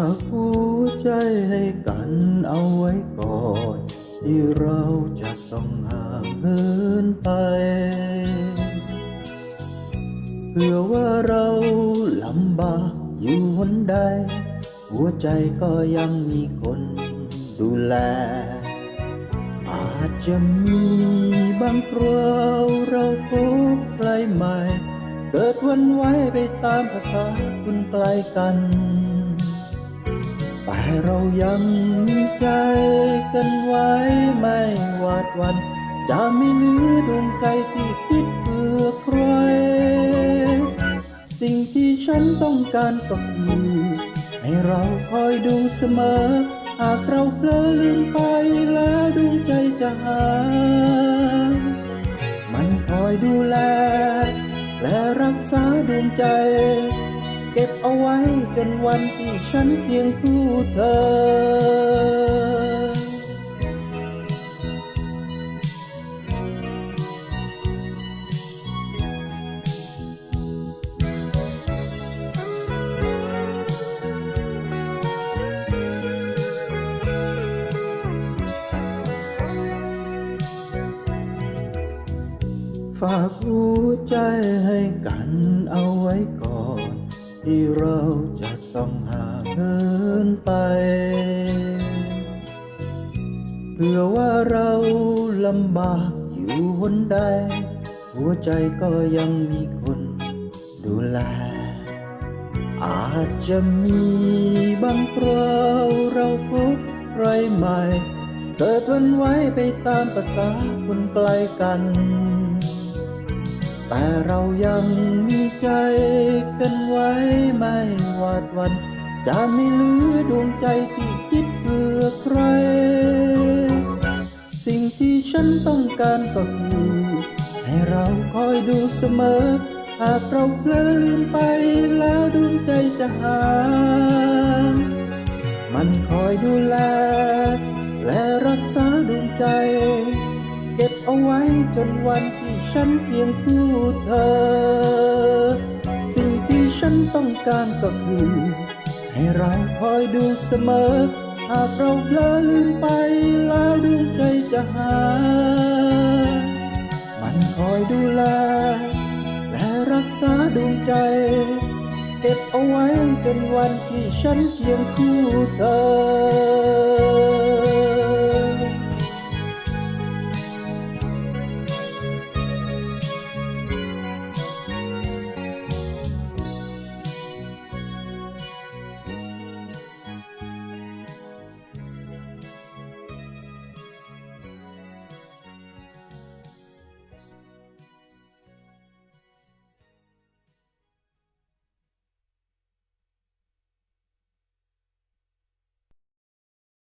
ากหัวใจให้กันเอาไว้ก่อน ที่เราจะต้องห่างเหินไป เพื่อว่าเราลำบากอยู่หนใด หัวใจก็ยังมีคนดูแล อาจจะมีบางคราวเราพบใกล้ใหม่ เกิดวันไหวไปตามภาษาคุณไกลกัน แต่เรายังมีใจกันไว้ไม่หวาดวัน จะไม่ลือดวงใจที่คิดเพื่อใคร สิ่งที่ฉันต้องการก็คือให้เราคอยดูเสมอ หากเราเพลอลืมไปแล้วดวงใจจะหา มันคอยดูแล และรักษาดวงใจ เก็บเอาไว้จนวันที่ฉันเคียงคู่เธอฝากหัวใจให้กันเอาไว้ก่อน ที่เราจะต้องห่างเหินไป เพื่อว่าเราลำบากอยู่หนใด หัวใจก็ยังมีคนดูแล อาจจะมีบางคราวเราพบใครใหม่ เกิดวันไหวไปตามภาษาคนไกลกัน แต่เรายังมี ใจกันไว้ไม่หวาดวัน จะไม่ลือดวงใจที่คิดเพื่อใคร สิ่งที่ฉันต้องการก็คือ ให้เราคอยดูเสมอ หากเราเพลอลืมไปแล้วดวงใจจะหายมันคอยดูแล และรักษาดวงใจเก็บเอาไว้จนวันที่ฉันเคียงคู่เธอ ฉันต้องการก็คือ ให้เราคอยดูเสมอ หากเราเพลอลืมไปแล้วดวงใจจะหายมันคอยดูแล และรักษาดวงใจ เก็บเอาไว้จนวันที่ฉันเคียงคู่เธอ